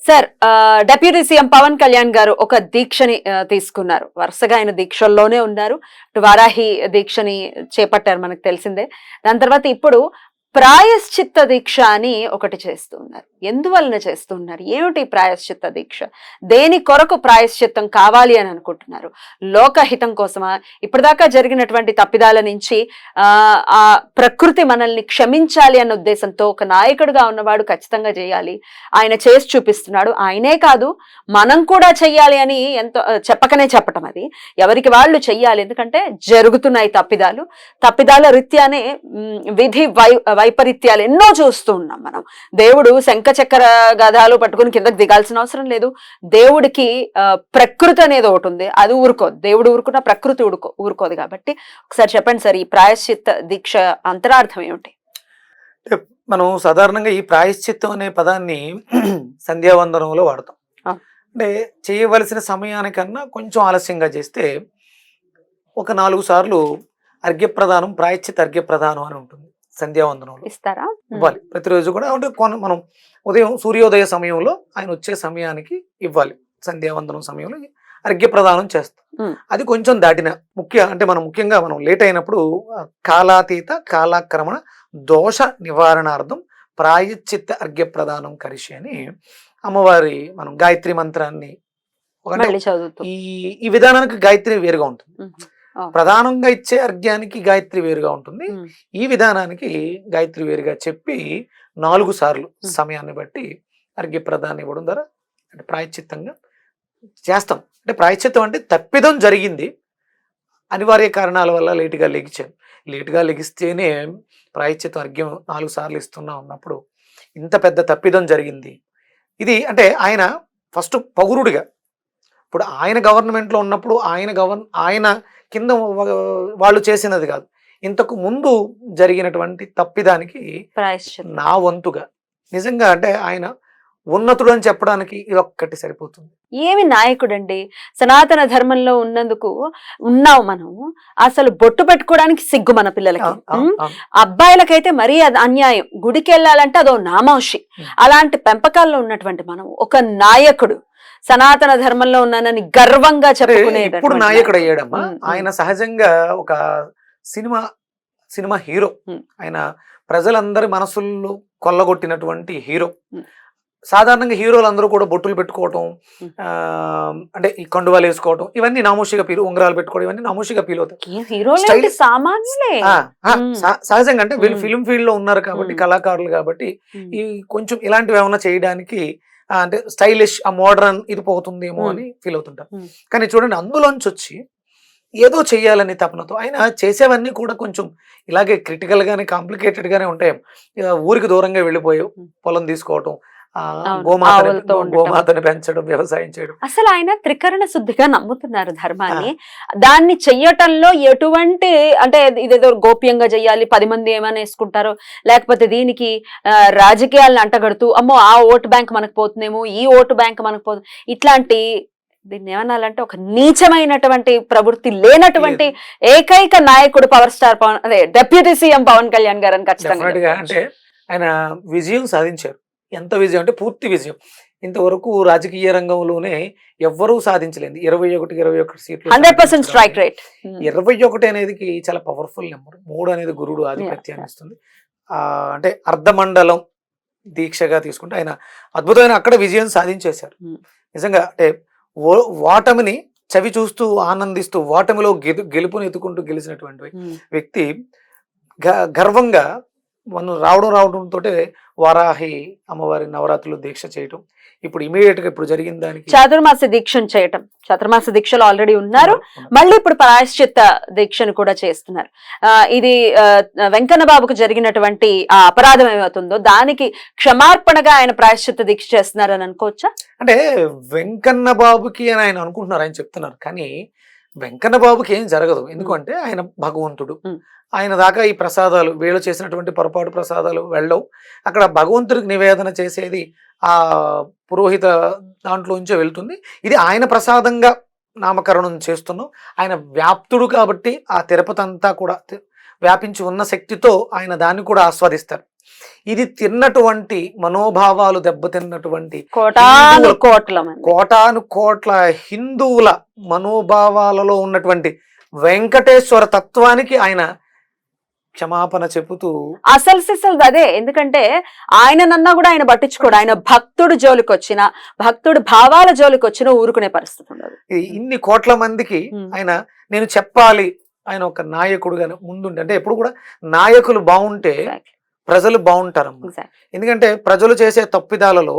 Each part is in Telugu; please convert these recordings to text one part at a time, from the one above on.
సార్ ఆ, సీఎం పవన్ కళ్యాణ్ గారు ఒక దీక్షని తీసుకున్నారు. వరుసగా ఆయన దీక్షల్లోనే ఉన్నారు. ట్వారాహి వారాహి దీక్షని చేపట్టారు మనకు తెలిసిందే. దాని తర్వాత ఇప్పుడు ప్రాయశ్చిత్త దీక్ష అని ఒకటి చేస్తున్నారు. ఎందువలన చేస్తున్నారు? ఏమిటి ప్రాయశ్చిత్త దీక్ష? దేని కొరకు ప్రాయశ్చిత్తం కావాలి అని అనుకుంటున్నారు? లోకహితం కోసమా? ఇప్పటిదాకా జరిగినటువంటి తప్పిదాల నుంచి ఆ ఆ ప్రకృతి మనల్ని క్షమించాలి అన్న ఉద్దేశంతో ఒక నాయకుడిగా ఉన్నవాడు ఖచ్చితంగా చేయాలి. ఆయన చేసి చూపిస్తున్నాడు. ఆయనే కాదు మనం కూడా చెయ్యాలి అని ఎంతో చెప్పకనే చెప్పటం అది. ఎవరికి వాళ్ళు చెయ్యాలి. ఎందుకంటే జరుగుతున్నాయి తప్పిదాలు. తప్పిదాల రీత్యానే విధి వై వైపరీత్యాలు ఎన్నో చూస్తూ ఉన్నాం మనం. దేవుడు శంఖ చక్ర గదాలు పట్టుకుని కిందకి దిగాల్సిన అవసరం లేదు. దేవుడికి ప్రకృతి అనేది ఒకటి ఉంది. అది ఊరుకోదు. దేవుడు ఊరుకున్న ప్రకృతి ఊరుకో ఊరుకోదు కాబట్టి ఒకసారి చెప్పండి సార్ ఈ ప్రాయశ్చిత్త దీక్ష అంతరార్థం ఏమిటి? మనం సాధారణంగా ఈ ప్రాయశ్చిత్తం అనే పదాన్ని సంధ్యావందనంలో వాడతాం. అంటే చేయవలసిన సమయానికన్నా కొంచెం ఆలస్యంగా చేస్తే ఒక నాలుగు సార్లు అర్ఘ్యప్రదానం ప్రాయశ్చిత్ అర్ఘ్యప్రదానం అని ఉంటుంది. సంధ్యావందనంలో. ఇస్తారా? ఇవ్వాలి. ప్రతిరోజు కూడా అంటే మనం ఉదయం సూర్యోదయ సమయంలో ఆయన వచ్చే సమయానికి ఇవ్వాలి. సంధ్యావందనం సమయంలో అర్ఘ్యప్రదానం చేస్తాం. మ్. అది కొంచెం దాటిన ముఖ్య అంటే మనం ముఖ్యంగా మనం లేట్ అయినప్పుడు కాలాతీత కాలాక్రమణ దోష నివారణార్థం ప్రాయశ్చిత్త అర్ఘ్యప్రదానం కరిషి అని అమ్మవారి మనం గాయత్రి మంత్రాన్ని ఈ ఈ విధానానికి గాయత్రి వేరుగా ఉంటుంది. ప్రధానంగా ఇచ్చే అర్ఘ్యానికి గాయత్రి వేరుగా ఉంటుంది. ఈ విధానానికి గాయత్రి వేరుగా చెప్పి నాలుగు సార్లు. సమయాన్ని బట్టి అర్ఘ్య ప్రదానం ఇవ్వడం ద్వారా అంటే ప్రాయశ్చిత్తంగా చేస్తాం. అంటే ప్రాయశ్చిత్తం అంటే తప్పిదం జరిగింది. అనివార్య కారణాల వల్ల లేటుగా లెగిచాను లేటుగా లెగిస్తేనే ప్రాయశ్చిత్తం అర్ఘ్యం నాలుగు సార్లు ఇస్తున్నా ఉన్నప్పుడు ఇంత పెద్ద తప్పిదం జరిగింది. ఇది అంటే ఆయన ఫస్ట్ పౌరుడిగా ఇప్పుడు ఆయన గవర్నమెంట్లో ఉన్నప్పుడు ఆయన గవర్న ఆయన కింద వాళ్ళు చేసినది కాదు. ఇంతకు ముందు జరిగినటువంటి తప్పిదానికి నా వంతుగా. నిజంగా అంటే ఆయన ఉన్నతుడు అని చెప్పడానికి ఇది ఒక్కటి సరిపోతుంది. ఏమి నాయకుడండి? సనాతన ధర్మంలో ఉన్నందుకు ఉన్నాం మనం. అసలు బొట్టు పెట్టుకోవడానికి సిగ్గు మన పిల్లలకి. అబ్బాయిలకైతే మరీ అది అన్యాయం. గుడికి వెళ్ళాలంటే అదో నామాంషి. అలాంటి పెంపకాల్లో ఉన్నటువంటి మనం ఒక నాయకుడు. సనాతన ధర్మంలో ఉన్నానని గర్వంగా చెప్పుకునే ఇప్పుడు నాయకుడు అయ్యాడమ్మా. ఆయన సహజంగా ఒక సినిమా సినిమా హీరో. ఆయన ప్రజలందరి మనసుల్లో కొల్లగొట్టినటువంటి హీరో. సాధారణంగా హీరోలు అందరూ కూడా బొట్టులు పెట్టుకోవటం అంటే ఈ కండువాలు వేసుకోవటం ఇవన్నీ నామోషిగా పీలు ఉంగరాలు పెట్టుకోవడం ఇవన్నీ నామోషిగా ఫీల్ అవుతాయి సహజంగా అంటే వీళ్ళు. ఫిల్మ్ ఫీల్డ్లో ఉన్నారు కాబట్టి. కళాకారులు కాబట్టి. ఈ కొంచెం ఇలాంటివి ఏమైనా చేయడానికి అంటే స్టైలిష్ ఆ మోడర్న్ ఇది పోతుందేమో ఉమ్. అని ఫీల్ అవుతుంటారు ఉమ్. కానీ చూడండి అందులోంచి వచ్చి ఏదో చెయ్యాలని తపనతో ఆయన చేసేవన్నీ కూడా కొంచెం ఇలాగే క్రిటికల్ గానే కాంప్లికేటెడ్ గానే ఉంటాయి ఊరికి దూరంగా వెళ్ళిపోయావు ఉమ్. పొలం తీసుకోవటం గోమాతని పెంచడం వ్యవసాయం చేయడం. అసలు ఆయన త్రికరణ శుద్ధిగా నమ్ముతున్నారు ధర్మాన్ని. దాన్ని చెయ్యటంలో ఎటువంటి అంటే ఇదేదో గోప్యంగా చెయ్యాలి పది మంది ఏమైనా వేసుకుంటారో లేకపోతే దీనికి రాజకీయాలను అంటగడుతూ అమ్మో ఆ ఓటు బ్యాంక్ మనకు పోతుందేమో ఈ ఓటు బ్యాంక్ మనకు పోతుంది ఇట్లాంటి దీన్ని ఏమనాలంటే ఒక నీచమైనటువంటి ప్రవృత్తి లేనటువంటి ఏకైక నాయకుడు పవర్ స్టార్ పవన్ అదే డెప్యూటీ సీఎం పవన్ కళ్యాణ్ గారు అని ఖచ్చితంగా. అంటే ఆయన విజయం సాధించారు. ఎంత విజయం అంటే పూర్తి విజయం. ఇంతవరకు రాజకీయ రంగంలోనే ఎవ్వరూ సాధించలేదు. ఇరవై ఒకటి ఇరవై ఒకటి సీట్లు హండ్రెడ్ పర్సెంట్ స్ట్రైక్ రేట్. ఇరవై ఒకటి అనేది చాలా పవర్ఫుల్ నెంబర్. మూడు అనేది గురుడు ఆధిపత్యాన్ని ఇస్తుంది. ఆ అంటే అర్ధమండలం దీక్షగా తీసుకుంటే ఆయన అద్భుతమైన అక్కడ విజయం సాధించేశారు. Hmm. నిజంగా అంటే ఓటమిని చవి చూస్తూ ఆనందిస్తూ ఓటమిలో గెలు గెలుపుని ఎత్తుకుంటూ గెలిచినటువంటి వ్యక్తి గ- గర్వంగా మనం రావడం రావడంతో వారాహి అమ్మవారి నవరాత్రులు దీక్ష చేయటం. ఇప్పుడు ఇమీడియట్గా ఇప్పుడు జరిగిన దానికి చాతుర్మాస దీక్షను చేయటం. చాతుర్మాస దీక్షలు ఆల్రెడీ ఉన్నారు. మళ్ళీ ఇప్పుడు ప్రాయశ్చిత్త దీక్షను కూడా చేస్తున్నారు. ఆ, ఇది ఆ, వెంకన్న బాబుకు జరిగినటువంటి ఆ అపరాధం ఏమవుతుందో దానికి క్షమార్పణగా ఆయన ప్రాయశ్చిత్త దీక్ష చేస్తున్నారని అనుకోవచ్చా? అంటే వెంకన్న బాబుకి అని ఆయన అనుకుంటున్నారు ఆయన చెప్తున్నారు. కానీ వెంకన్న బాబుకి ఏం జరగదు. ఎందుకంటే ఆయన భగవంతుడు. ఆయన దాకా ఈ ప్రసాదాలు వీళ్ళు చేసినటువంటి పొరపాటు ప్రసాదాలు వెళ్ళవు. అక్కడ భగవంతుడికి నివేదన చేసేది ఆ పురోహిత దాంట్లోంచే వెళ్తుంది. ఇది ఆయన ప్రసాదంగా నామకరణం చేస్తున్నాం. ఆయన వ్యాప్తుడు కాబట్టి ఆ తిరుపతి అంతా కూడా వ్యాపించి ఉన్న శక్తితో ఆయన దాన్ని కూడా ఆస్వాదిస్తారు. ఇది తిన్నటువంటి మనోభావాలు దెబ్బతిన్నటువంటి కోటాను కోట్ల కోటాను కోట్ల హిందువుల మనోభావాలలో ఉన్నటువంటి వెంకటేశ్వర తత్వానికి ఆయన క్షమాపణ చెబుతూ అసలు సిసలు అదే ఎందుకంటే ఆయననన్నా కూడా ఆయన పట్టించుకోడు ఆయన భక్తుడు జోలికి వచ్చిన భక్తుడు భావాల జోలికి వచ్చిన ఊరుకునే పరిస్థితి ఉండదు ఇన్ని కోట్ల మందికి. ఆయన నేను చెప్పాలి ఆయన ఒక నాయకుడుగా ముందుండి అంటే ఎప్పుడు కూడా నాయకులు బాగుంటే. ప్రజలు బాగుంటారమ్మ Exactly. ఎందుకంటే ప్రజలు చేసే తప్పిదాలలో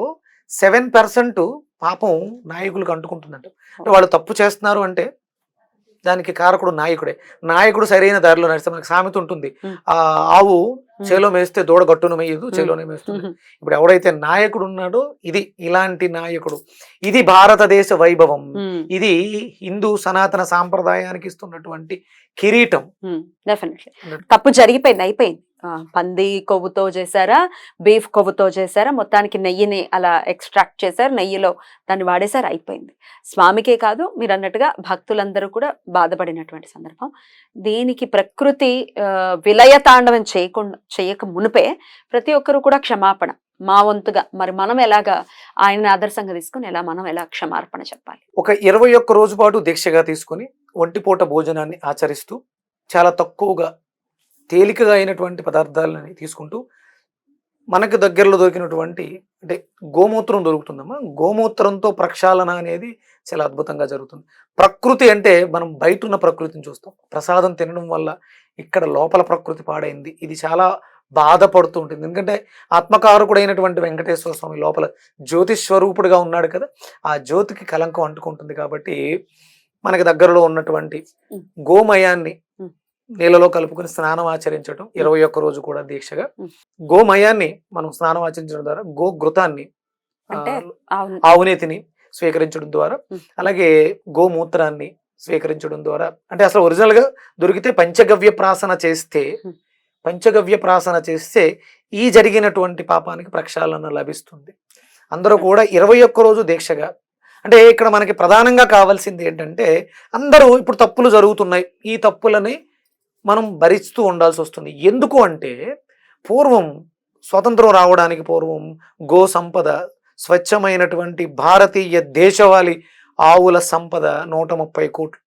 సెవెన్ పర్సెంట్ పాపం నాయకులకు అంటుకుంటుందంట. అంటే వాళ్ళు తప్పు చేస్తున్నారు అంటే దానికి కారకుడు నాయకుడే. నాయకుడు సరైన దారిలో నడిస్తే మనకి సామెత ఉంటుంది. Hmm. ఆ ఆవు చేలో మేస్తే దూడ గట్టును మేయదు చేలోనే మేస్తుంది. ఇప్పుడు ఎవడైతే నాయకుడు ఉన్నాడో ఇది ఇలాంటి నాయకుడు. ఇది భారతదేశ వైభవం. ఇది హిందూ సనాతన సాంప్రదాయానికి ఇస్తున్నటువంటి కిరీటం. డెఫినెట్లీ తప్పు జరిగిపోయింది అయిపోయింది. పంది కొవ్వుతో చేశారా? బీఫ్ కొవ్వుతో చేశారా? మొత్తానికి నెయ్యిని అలా ఎక్స్ట్రాక్ట్ చేశారు. నెయ్యిలో దాన్ని వాడేశారు. అయిపోయింది. స్వామికే కాదు మీరు అన్నట్టుగా భక్తులందరూ కూడా బాధపడినటువంటి సందర్భం. దీనికి ప్రకృతి విలయతాండవం చేయకుండా చేయక మునిపే ప్రతి ఒక్కరు కూడా క్షమాపణ. మా వంతుగా మరి మనం ఎలాగా ఆయన ఆదర్శంగా తీసుకుని ఎలా మనం ఎలా క్షమార్పణ చెప్పాలి? ఒక ఇరవై ఒక్క రోజు పాటు దీక్షగా తీసుకొని ఒంటిపూట భోజనాన్ని ఆచరిస్తూ చాలా తక్కువగా తేలికగా అయినటువంటి పదార్థాలని తీసుకుంటూ మనకు దగ్గరలో దొరికినటువంటి అంటే గోమూత్రం దొరుకుతుందమ్మా. గోమూత్రంతో ప్రక్షాళన అనేది చాలా అద్భుతంగా జరుగుతుంది. ప్రకృతి అంటే మనం బయట ఉన్న ప్రకృతిని చూస్తాం. ప్రసాదం తినడం వల్ల ఇక్కడ లోపల ప్రకృతి పాడైంది. ఇది చాలా బాధపడుతూ ఉంటుంది. ఎందుకంటే ఆత్మకారకుడైనటువంటి వెంకటేశ్వర స్వామి లోపల జ్యోతి స్వరూపుడుగా ఉన్నాడు కదా. ఆ జ్యోతికి కలంకం అంటుకుంటుంది కాబట్టి మనకి దగ్గరలో ఉన్నటువంటి. గోమయాన్ని. నీళ్ళలో కలుపుకొని స్నానం ఆచరించడం ఇరవై ఒక్క రోజు కూడా దీక్షగా. గోమయాన్ని మనం స్నానం ఆచరించడం ద్వారా గో అవును ఆవునేతిని స్వీకరించడం ద్వారా. అలాగే గోమూత్రాన్ని స్వీకరించడం ద్వారా అంటే అసలు ఒరిజినల్గా దొరికితే పంచగవ్య ప్రాసన చేస్తే. పంచగవ్య ప్రాసన చేస్తే ఈ జరిగినటువంటి పాపానికి ప్రక్షాళన లభిస్తుంది అందరూ కూడా ఇరవై ఒక్క రోజు దీక్షగా అంటే ఇక్కడ మనకి ప్రధానంగా కావాల్సింది ఏంటంటే అందరూ ఇప్పుడు తప్పులు జరుగుతున్నాయి ఈ తప్పులని మనం భరిస్తూ ఉండాల్సి వస్తుంది. ఎందుకు అంటే పూర్వం స్వతంత్రం రావడానికి పూర్వం గో సంపద స్వచ్ఛమైనటువంటి భారతీయ దేశవాళి ఆవుల సంపద నూట ముప్పై కోట్లు.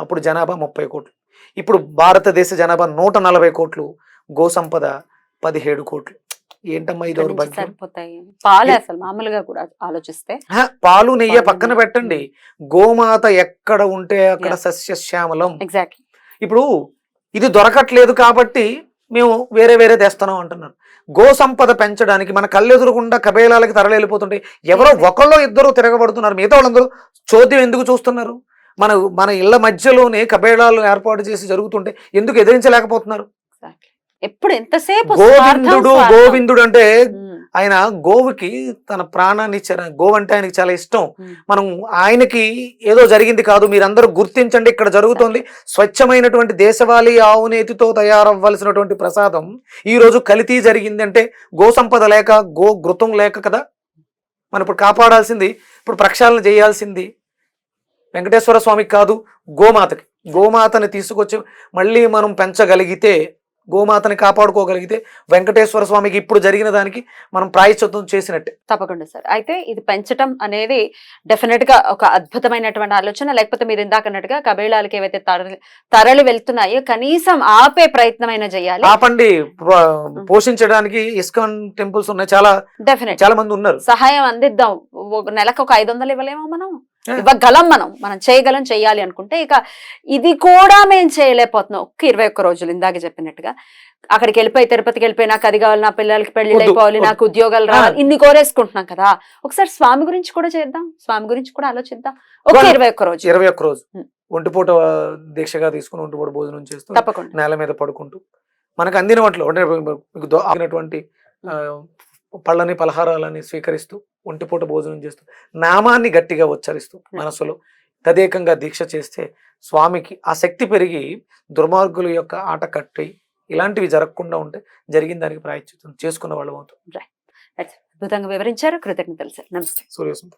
అప్పుడు జనాభా ముప్పై కోట్లు. ఇప్పుడు భారతదేశ జనాభా నూట నలభై కోట్లు. గో సంపద పదిహేడు కోట్లు. ఏంటమ్మా సరిపోతాయి. పాలే అసలు మామూలుగా కూడా ఆలోచిస్తే. పాలు నెయ్యి పక్కన. పెట్టండి. గోమాత ఎక్కడ ఉంటే అక్కడ. సస్యశ్యామలం. ఎగ్జాక్ట్లీ ఇప్పుడు ఇది దొరకట్లేదు కాబట్టి మేము వేరే వేరే తెస్తున్నాం అంటున్నారు. గో సంపద పెంచడానికి మన కళ్ళెదురకుండా కబేలాలకి తరలిపోతుంటే ఎవరో ఒకళ్ళో ఇద్దరు తిరగబడుతున్నారు. మిగతా వాళ్ళందరూ చోద్యం ఎందుకు చూస్తున్నారు? మన మన ఇళ్ళ మధ్యలోనే కబేళాలు ఏర్పాటు చేసి జరుగుతుంటే ఎందుకు ఎదిరించలేకపోతున్నారు? ఎప్పుడు ఎంతసేపు గోవిందుడు. గోవిందుడు అంటే ఆయన గోవుకి తన ప్రాణాన్ని ఇచ్చారు గోవు అంటే ఆయనకి చాలా ఇష్టం. మనం ఆయనకి ఏదో జరిగింది కాదు మీరందరూ గుర్తించండి ఇక్కడ జరుగుతోంది. స్వచ్ఛమైనటువంటి దేశవాళీ ఆవునేతితో తయారవ్వాల్సినటువంటి ప్రసాదం ఈ రోజు కల్తీ జరిగింది అంటే గో సంపద లేక గో ఘృతం లేక కదా? మనం ఇప్పుడు కాపాడాల్సింది ఇప్పుడు ప్రక్షాళన చేయాల్సింది వెంకటేశ్వర స్వామికి కాదు గోమాతకి. గోమాతని తీసుకొచ్చి మళ్ళీ మనం పెంచగలిగితే గోమాతని కాపాడుకోగలిగితే వెంకటేశ్వర స్వామికి ఇప్పుడు జరిగిన దానికి మనం ప్రాయశ్చిత్తం చేసినట్టే. తప్పకుండా సార్. అయితే ఇది పెంచటం అనేది డెఫినెట్గా ఒక అద్భుతమైనటువంటి ఆలోచన. లేకపోతే మీరు ఇందాక అన్నట్టుగా కబేళాలకి ఏవైతే తరలి తరలి వెళ్తున్నాయో కనీసం ఆపే ప్రయత్నమైనా చేయాలి. ఆపండి. పోషించడానికి ఇస్కాన్ టెంపుల్స్ ఉన్నాయి. చాలా డెఫినెట్ చాలా మంది ఉన్నారు. సహాయం అందిద్దాం. నెలకు ఒక ఐదు వందలు ఇవ్వలేమో మనం. ఇవ్వగలం మనం మనం చేయగలం చేయాలి అనుకుంటే ఇక ఇది కూడా మేము చేయలేకపోతున్నాం. ఒక్క ఇరవై ఒక్క రోజులు ఇందాక చెప్పినట్టుగా. అక్కడికి వెళ్ళిపోయి తిరుపతికి వెళ్ళిపోయి నాకు అది కావాలి నా పిల్లలకి పెళ్ళి అయిపోవాలి. నాకు ఉద్యోగాలు రావాలి ఇన్ని కోరేసుకుంటున్నాం కదా. ఒకసారి స్వామి గురించి కూడా చేద్దాం. స్వామి గురించి కూడా ఆలోచిద్దాం. ఒక ఇరవై ఒక్క రోజు ఇరవై ఒక్క రోజు. ఒంటిపూట దీక్షగా తీసుకుని ఒంటిపూట భోజనం చేస్తూ తప్పకుండా. నేల మీద పడుకుంటూ మనకు అందిన వాటిలో అంటే మీకు పళ్ళని పలహారాలని స్వీకరిస్తూ ఒంటిపూట భోజనం చేస్తూ నామాన్ని గట్టిగా ఉచ్చరిస్తూ మనసులో తదేకంగా దీక్ష చేస్తే స్వామికి ఆ శక్తి పెరిగి దుర్మార్గుల యొక్క ఆట కట్టి ఇలాంటివి జరగకుండా ఉంటే జరిగిన దానికి ప్రాయశ్చిత్తం చేసుకున్న వాళ్ళు అవుతాం. అద్భుతంగా వివరించారు. కృతజ్ఞతలు సార్. నమస్తే. సూర్యసం